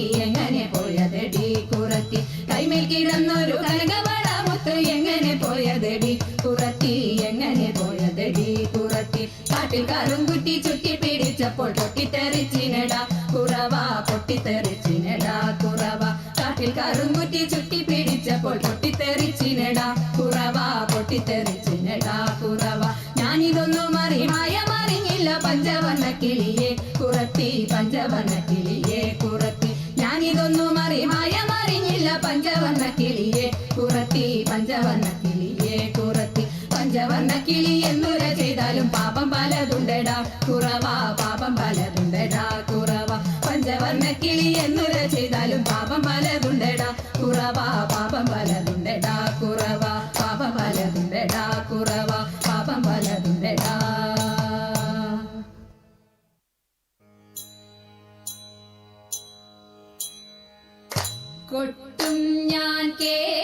എങ്ങനെ പോയതടി? കുറത്തി. കൈമേൽ കിടന്നൊരു കനകവള മുത്ത് എങ്ങനെ പോയതടി? കുറത്തി. എങ്ങനെ പോയതടി? കുറത്തി. കാട്ടിൽ കാറും കുറ്റി ചുറ്റി പിടിച്ചപ്പോൾ പൊട്ടിത്തെറിച്ചിനട. കുറവ പൊട്ടിത്തെറിച്ചിനട. കുറവ. കാട്ടിൽ കാറും കുറ്റി ചുറ്റി പിടിച്ചപ്പോൾ പൊട്ടിത്തെറിച്ചിനട. കുറവ പൊട്ടിത്തെറിച്ചിനട. കുറവ. ഞാനിതൊന്നും അറിമായ മറിഞ്ഞില്ല. പഞ്ചവർണ കിളിയെ കുറത്തി. പഞ്ചവർണ കിളിയെ കുറത്തി. ഇതൊന്നും അറിമായ മറിഞ്ഞില്ല പഞ്ചവർണ കിളിയെ. കുറത്തി പഞ്ചവർണ കിളിയെ കുറത്തി പഞ്ചവർണ കിളി എന്നുര ചെയ്താലും പാപം പലതുണ്ടടാ. കുറവാ പാപം പലതുണ്ടടാ. കുറവാ പഞ്ചവർണ കിളി എന്നുര ചെയ്താലും പാപം പലതുണ്ടടാ. കുറവാ പാപം പലതുണ്ട് के